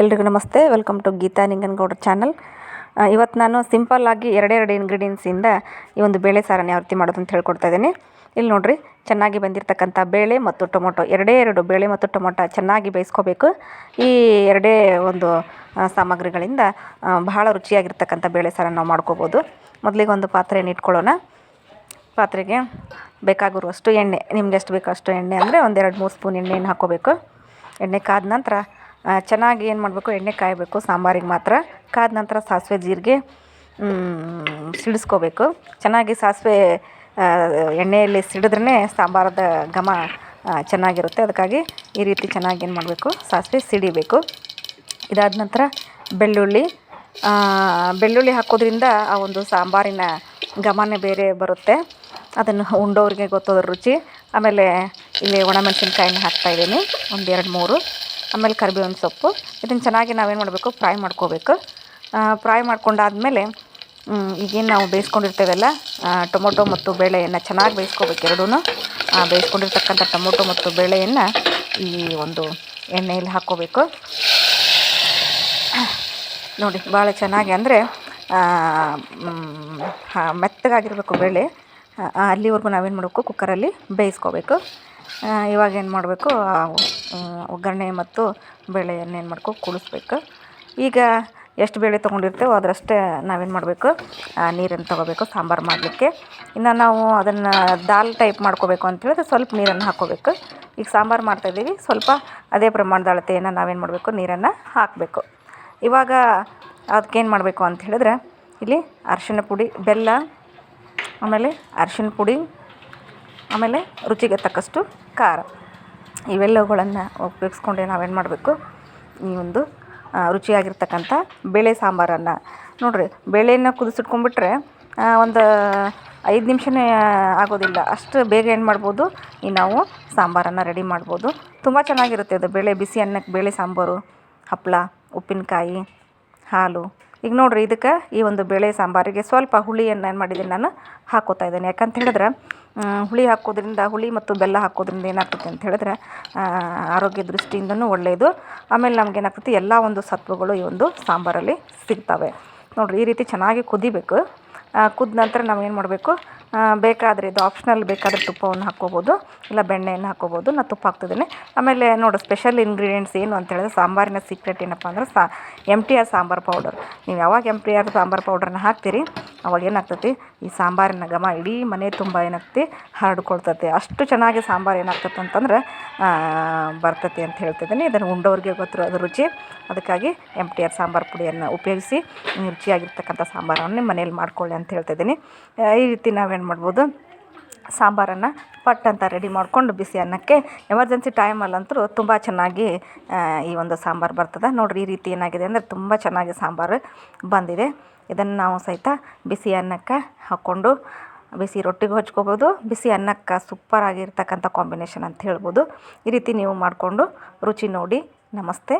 ಎಲ್ರಿಗೂ ನಮಸ್ತೆ. Welcome to Geeta Ninganagoudar channel ಇವತ್ತು ನಾನು ಸಿಂಪಲ್ಲಾಗಿ ಎರಡೆರಡು ಇಂಗ್ರೀಡಿಯೆಂಟ್ಸಿಂದ ಈ ಒಂದು ಬೇಳೆ ಸಾರನ್ನು ಯಾವ ರೀತಿ ಮಾಡೋದು ಅಂತ ಹೇಳ್ಕೊಡ್ತಾ ಇದ್ದೀನಿ. ಇಲ್ಲಿ ನೋಡಿರಿ, ಚೆನ್ನಾಗಿ ಬಂದಿರತಕ್ಕಂಥ ಬೇಳೆ ಮತ್ತು ಟೊಮೊಟೊ. ಎರಡೇ ಎರಡು ಬೇಳೆ ಮತ್ತು ಟೊಮೊಟೊ ಚೆನ್ನಾಗಿ ಬೇಯಿಸ್ಕೋಬೇಕು. ಈ ಎರಡೇ ಒಂದು ಸಾಮಗ್ರಿಗಳಿಂದ ಬಹಳ ರುಚಿಯಾಗಿರ್ತಕ್ಕಂಥ ಬೇಳೆ ಸಾರನ್ನು ನಾವು ಮಾಡ್ಕೋಬೋದು. ಮೊದಲಿಗೆ ಒಂದು ಪಾತ್ರೆಯನ್ನು ಇಟ್ಕೊಳ್ಳೋಣ. ಪಾತ್ರೆಗೆ ಬೇಕಾಗಿರುವಷ್ಟು ಎಣ್ಣೆ. ನಿಮ್ಗೆ ಎಷ್ಟು ಬೇಕೋ ಅಷ್ಟು ಎಣ್ಣೆ ಅಂದರೆ ಒಂದೆರಡು ಮೂರು ಸ್ಪೂನ್ ಎಣ್ಣೆಯನ್ನು ಹಾಕ್ಕೋಬೇಕು. ಎಣ್ಣೆ ಕಾದ ನಂತರ ಚೆನ್ನಾಗಿ ಏನು ಮಾಡಬೇಕು? ಎಣ್ಣೆ ಕಾಯಬೇಕು, ಸಾಂಬಾರಿಗೆ ಮಾತ್ರ. ಕಾದ ನಂತರ ಸಾಸಿವೆ ಜೀರಿಗೆ ಸಿಡಿಸ್ಕೋಬೇಕು. ಚೆನ್ನಾಗಿ ಸಾಸಿವೆ ಎಣ್ಣೆಯಲ್ಲಿ ಸಿಡಿದ್ರೇ ಸಾಂಬಾರದ ಘಮ ಚೆನ್ನಾಗಿರುತ್ತೆ. ಅದಕ್ಕಾಗಿ ಈ ರೀತಿ ಚೆನ್ನಾಗಿ ಏನು ಮಾಡಬೇಕು? ಸಾಸಿವೆ ಸಿಡಿಬೇಕು. ಇದಾದ ನಂತರ ಬೆಳ್ಳುಳ್ಳಿ. ಬೆಳ್ಳುಳ್ಳಿ ಹಾಕೋದ್ರಿಂದ ಆ ಒಂದು ಸಾಂಬಾರಿನ ಘಮನೇ ಬೇರೆ ಬರುತ್ತೆ. ಅದನ್ನು ಉಂಡೋರಿಗೆ ಗೊತ್ತೋದ್ರ ರುಚಿ. ಆಮೇಲೆ ಇಲ್ಲಿ ಒಣಮೆಣಸಿನ್ಕಾಯಿನ ಹಾಕ್ತಾಯಿದ್ದೀನಿ ಒಂದು ಎರಡು ಮೂರು. ಆಮೇಲೆ ಕರಿಬೇವಿನ ಸೊಪ್ಪು. ಇದನ್ನು ಚೆನ್ನಾಗಿ ನಾವೇನು ಮಾಡಬೇಕು? ಫ್ರೈ ಮಾಡ್ಕೋಬೇಕು. ಫ್ರೈ ಮಾಡ್ಕೊಂಡಾದ್ಮೇಲೆ ಈಗೇನು ನಾವು ಬೇಯಿಸ್ಕೊಂಡಿರ್ತೇವಲ್ಲ ಟೊಮೊಟೊ ಮತ್ತು ಬೇಳೆಯನ್ನು ಚೆನ್ನಾಗಿ ಬೇಯಿಸ್ಕೋಬೇಕು ಎರಡೂ ಬೇಯಿಸ್ಕೊಂಡಿರ್ತಕ್ಕಂಥ ಟೊಮೊಟೊ ಮತ್ತು ಬೇಳೆಯನ್ನು ಈ ಒಂದು ಎಣ್ಣೆಯಲ್ಲಿ ಹಾಕ್ಕೋಬೇಕು. ನೋಡಿ ಭಾಳ ಚೆನ್ನಾಗಿ ಅಂದರೆ ಮೆತ್ತಗಾಗಿರಬೇಕು ಬೇಳೆ. ಅಲ್ಲಿವರೆಗೂ ನಾವೇನು ಮಾಡಬೇಕು? ಕುಕ್ಕರಲ್ಲಿ ಬೇಯಿಸ್ಕೋಬೇಕು. ಇವಾಗ ಏನು ಮಾಡಬೇಕು? ಒಗ್ಗರಣೆ ಮತ್ತು ಬೇಳೆಯನ್ನು ಏನು ಮಾಡ್ಕೊ ಕೂಡಿಸ್ಬೇಕು. ಈಗ ಎಷ್ಟು ಬೇಳೆ ತೊಗೊಂಡಿರ್ತೇವೋ ಅದರಷ್ಟೇ ನಾವೇನು ಮಾಡಬೇಕು? ನೀರನ್ನು ತೊಗೋಬೇಕು, ಸಾಂಬಾರು ಮಾಡಲಿಕ್ಕೆ. ಇನ್ನು ನಾವು ಅದನ್ನು ದಾಲ್ ಟೈಪ್ ಮಾಡ್ಕೋಬೇಕು ಅಂತೇಳಿದ್ರೆ ಸ್ವಲ್ಪ ನೀರನ್ನು ಹಾಕ್ಕೋಬೇಕು ಈಗ ಸಾಂಬಾರು ಮಾಡ್ತಾಯಿದ್ದೀವಿ ಸ್ವಲ್ಪ ಅದೇ ಪ್ರಮಾಣದ ಅಳತೆಯನ್ನು ನಾವೇನು ಮಾಡಬೇಕು? ನೀರನ್ನು ಹಾಕಬೇಕು. ಇವಾಗ ಅದಕ್ಕೇನು ಮಾಡಬೇಕು ಅಂತ ಹೇಳಿದ್ರೆ ಇಲ್ಲಿ ಅರಿಶಿನ ಪುಡಿ, ಬೆಲ್ಲ, ಆಮೇಲೆ ಅರಿಶಿನ ಪುಡಿ, ಆಮೇಲೆ ರುಚಿಗೆ ತಕ್ಕಷ್ಟು ಖಾರ. ಇವೆಲ್ಲವುಗಳನ್ನು ಉಪಯೋಗಿಸ್ಕೊಂಡೆ ನಾವೇನು ಮಾಡಬೇಕು? ಈ ಒಂದು ರುಚಿಯಾಗಿರ್ತಕ್ಕಂಥ ಬೇಳೆ ಸಾಂಬಾರನ್ನು. ನೋಡಿರಿ ಬೇಳೆಯನ್ನು ಕುದಿಸಿಟ್ಕೊಂಡ್ಬಿಟ್ರೆ ಒಂದು ಐದು ನಿಮಿಷನೇ ಆಗೋದಿಲ್ಲ. ಅಷ್ಟು ಬೇಗ ಏನು ಮಾಡ್ಬೋದು? ಈ ನಾವು ಸಾಂಬಾರನ್ನು ರೆಡಿ ಮಾಡ್ಬೋದು. ತುಂಬ ಚೆನ್ನಾಗಿರುತ್ತೆ ಅದು. ಬೇಳೆ, ಬಿಸಿ ಅನ್ನಕ್ಕೆ ಬೇಳೆ ಸಾಂಬಾರು ಹಪ್ಪಳ ಉಪ್ಪಿನಕಾಯಿ, ಹಾಲು. ಈಗ ನೋಡಿರಿ ಇದಕ್ಕೆ ಈ ಒಂದು ಬೇಳೆ ಸಾಂಬಾರಿಗೆ ಸ್ವಲ್ಪ ಹುಳಿಯನ್ನು ಏನು ಮಾಡಿದ್ದೀನಿ ನಾನು, ಹಾಕೋತಾ ಇದ್ದೇನೆ. ಯಾಕಂತ ಹೇಳಿದ್ರೆ ಹುಳಿ ಹಾಕೋದ್ರಿಂದ, ಹುಳಿ ಮತ್ತು ಬೆಲ್ಲ ಹಾಕೋದ್ರಿಂದ ಏನಾಗ್ತದೆ ಅಂತ ಹೇಳಿದ್ರೆ ಆರೋಗ್ಯ ದೃಷ್ಟಿಯಿಂದನೂ ಒಳ್ಳೆಯದು. ಆಮೇಲೆ ನಮ್ಗೆ ಏನಾಗ್ತೈತಿ ಎಲ್ಲ ಒಂದು ಸತ್ವಗಳು ಈ ಒಂದು ಸಾಂಬಾರಲ್ಲಿ ಸಿಗ್ತವೆ. ನೋಡಿರಿ, ಈ ರೀತಿ ಚೆನ್ನಾಗಿ ಕುದಿಬೇಕು. ಕುದ ನಂತರ ನಾವು ಏನು ಮಾಡಬೇಕು? ಬೇಕಾದರೆ ಇದು ಆಪ್ಷನಲ್ ಬೇಕಾದರೆ ತುಪ್ಪವನ್ನು ಹಾಕ್ಕೋಬೋದು, ಇಲ್ಲ ಬೆಣ್ಣೆಯನ್ನು ಹಾಕ್ಕೋಬೋದು. ನಾನು ತುಪ್ಪ ಹಾಕ್ತಿದ್ದೀನಿ. ಆಮೇಲೆ ನೋಡು ಸ್ಪೆಷಲ್ ಇಂಗ್ರೀಡಿಯೆಂಟ್ಸ್ ಏನು ಅಂತ ಹೇಳಿದ್ರೆ ಸಾಂಬಾರಿನ ಸೀಕ್ರೆಟ್ ಏನಪ್ಪ ಅಂದ್ರೆ ಸಾ M T R sambar powder ನೀವು ಯಾವಾಗ ಎಂ ಟಿ ಆರ್ ಸಾಂಬಾರು ಪೌಡ್ರನ್ನ ಹಾಕ್ತೀರಿ, ಅವಾಗ ಏನಾಗ್ತೈತಿ? ಈ ಸಾಂಬಾರಿನ ಘಮ ಇಡೀ ಮನೆ ತುಂಬ ಏನಾಗ್ತೈತಿ? ಹರಡ್ಕೊಳ್ತೈತಿ. ಅಷ್ಟು ಚೆನ್ನಾಗಿ ಸಾಂಬಾರು ಏನಾಗ್ತೈತೆ ಅಂತಂದ್ರೆ ಬರ್ತತಿ ಅಂತ ಹೇಳ್ತಿದ್ದೀನಿ. ಇದನ್ನು ಉಂಡೋರಿಗೆ ಗೊತ್ತಿರೋದು ರುಚಿ. ಅದಕ್ಕಾಗಿ ಎಂ ಟಿ ಆರ್ ಸಾಂಬಾರು ಪುಡಿಯನ್ನು ಉಪಯೋಗಿಸಿ ರುಚಿಯಾಗಿರ್ತಕ್ಕಂಥ ಸಾಂಬಾರನ್ನು ಮನೇಲಿ ಮಾಡ್ಕೊಳ್ಳಿ ಅಂತ ಹೇಳ್ತಿದ್ದೀನಿ ಆ, ಈ ರೀತಿ ನಾವೇನು ಮಾಡ್ಬೋದು? ಸಾಂಬಾರನ್ನು ಪಟ್ ಅಂತ ರೆಡಿ ಮಾಡಿಕೊಂಡು ಬಿಸಿ ಅನ್ನಕ್ಕೆ ಎಮರ್ಜೆನ್ಸಿ ಟೈಮಲ್ಲಂತೂ ತುಂಬ ಚೆನ್ನಾಗಿ ಈ ಒಂದು ಸಾಂಬಾರು ಬರ್ತದೆ. ನೋಡಿರಿ ಈ ರೀತಿ ಏನಾಗಿದೆ ಅಂದರೆ ತುಂಬ ಚೆನ್ನಾಗಿ ಸಾಂಬಾರು ಬಂದಿದೆ. ಇದನ್ನು ನಾವು ಸಹಿತ ಬಿಸಿ ಅನ್ನಕ್ಕೆ ಹಾಕ್ಕೊಂಡು ಬಿಸಿ ರೊಟ್ಟಿಗೂ ಹಚ್ಕೋಬೋದು ಬಿಸಿ ಅನ್ನಕ್ಕೆ ಸೂಪರಾಗಿರ್ತಕ್ಕಂಥ ಕಾಂಬಿನೇಷನ್ ಅಂತ ಹೇಳ್ಬೋದು. ಈ ರೀತಿ ನೀವು ಮಾಡಿಕೊಂಡು ರುಚಿ ನೋಡಿ. ನಮಸ್ತೆ.